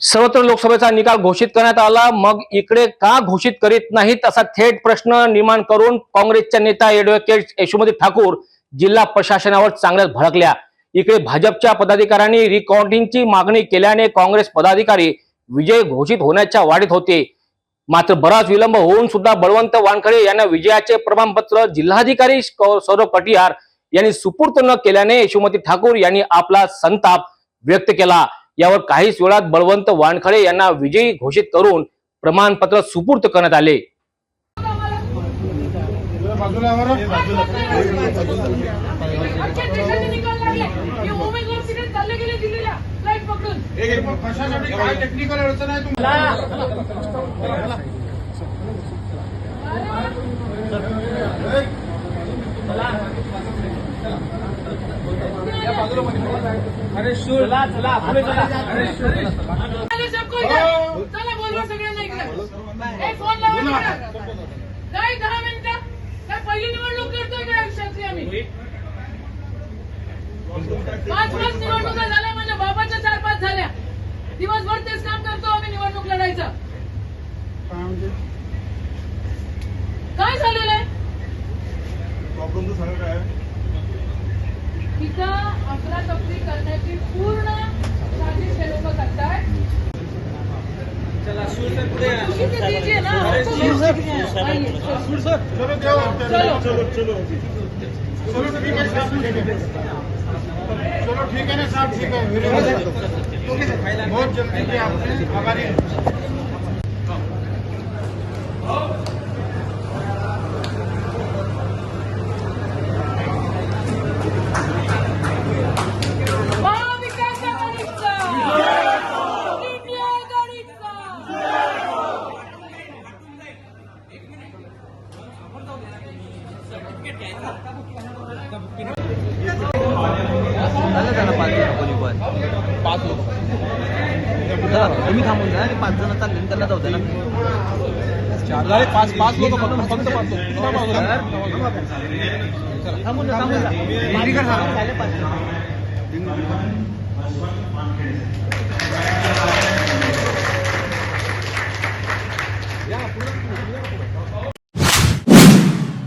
सर्वत्र लोकसभेचा निकाल घोषित करण्यात आला. मग इकडे का घोषित करीत नाहीत असा थेट प्रश्न निर्माण करून काँग्रेसच्या नेता ऍडव्होकेट यशोमती ठाकूर जिल्हा प्रशासनावर चांगल्याच भडकल्या. इकडे भाजपच्या पदाधिकाऱ्यांनी रिकाउंटिंगची मागणी केल्याने काँग्रेस पदाधिकारी विजय घोषित होण्याच्या वाढीत होते. मात्र बराच विलंब होऊन सुद्धा बळवंत वानखडे यांना विजयाचे प्रमाणपत्र जिल्हाधिकारी सौरभ कटियार यांनी सुपूर्त न केल्याने यशोमती ठाकूर यांनी आपला संताप व्यक्त केला. यावर काहीच वेळात बळवंत वानखडे यांना विजयी घोषित करून प्रमाणपत्र सुपूर्द करण्यात आले बाजूला वर अख्ख्या अडचण आहे तुम्हाला आले सबको इधर. चला बोलवा सगळ्यांना इकडे. हे फोन लावा इकडे. काय दहा मिनिटं. काय पहिली निवडणूक करतोय काय आयुष्यातली आम्ही? पाच पाच निवडणुका झाल्या माझ्या बाबाच्या चार पाच झाल्या. दिवसभर तेच काम करतो आम्ही निवडणूक लढायचं. काय झालेलं आहे? प्रॉब्लेम तर सांगा काय तिथं अफरातफरी करण्याची पूर्ण साजिश हे लोक करताय खुशी से दीजिए ना आइए. चलो. ठीक है ना साहब ठीक है बहुत जल्दी आपने. आभारी झालं त्याला पाच जण कोणी पण पाच तुम्ही थांबून जा आणि पाच जण चालले त्यांना जाऊ द्या ना पाच पाच लोक. फक्त फक्त पाच लोक. थांबून थांबून जा.